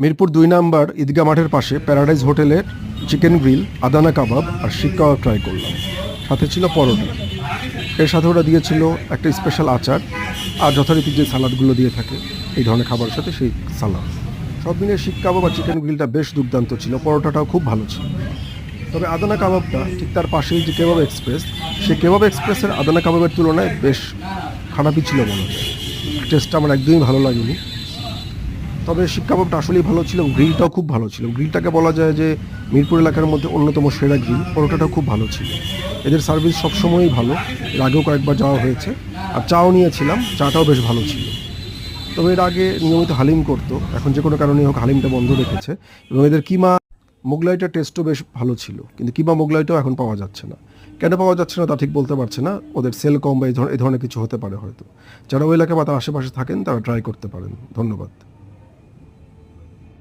মিরপুর দুই নাম্বার ঈদগা মাঠের পাশে প্যারাডাইজ হোটেলের চিকেন গ্রিল, আদানা কাবাব আর শিক কাবাব ট্রাই করলাম। সাথে ছিল পরোটা। এর সাথে ওরা দিয়েছিল একটা স্পেশাল আচার। আর যথারীতি যে সালাদগুলো দিয়ে থাকে, এই ধরনের খাবারের সাথে সেই সালাদ। সব মিলিয়ে শিক কাবাব আর চিকেন গ্রিলটা বেশ দুর্দান্ত ছিল, পরোটাটাও খুব ভালো ছিল। তবে আদানা কাবাবটা ঠিক তার পাশেই যে কেবাব এক্সপ্রেস, সেই কেবাব এক্সপ্রেসের আদানা কাবাবের তুলনায় বেশ খারাপই ছিল মনে হয়। টেস্টটা আমার একদমই ভালো লাগেনি। তবে শিক কাবাবটা আসলেই ভালো ছিল গ্রিলটাও খুব ভালো ছিল। গ্রিলটাকে বলা যায় যে মিরপুর এলাকার মধ্যে অন্যতম সেরা গ্রিল, পরোটাটাও খুব ভালো ছিল। এদের সার্ভিস সবসময়ই ভালো, এর আগেও কয়েকবার যাওয়া হয়েছে। আর চাও নিয়েছিলাম, চাটাও বেশ ভালো ছিল। তবে এর আগে নিয়মিত হালিম করতো, এখন যে কোনো কারণে হোক হালিমটা বন্ধ রেখেছে এবং এদের কিমা মোগলাইটার টেস্টও বেশ ভালো ছিল। কিন্তু কিমা মোগলাইটাও এখন পাওয়া যাচ্ছে না। কেন পাওয়া যাচ্ছে না তা ঠিক বলতে পারছে না, ওদের সেল কম বা এই ধরনের কিছু হতে পারে হয়তো। যারা ওই এলাকা বা তার আশেপাশে থাকেন, তারা ট্রাই করতে পারেন। ধন্যবাদ।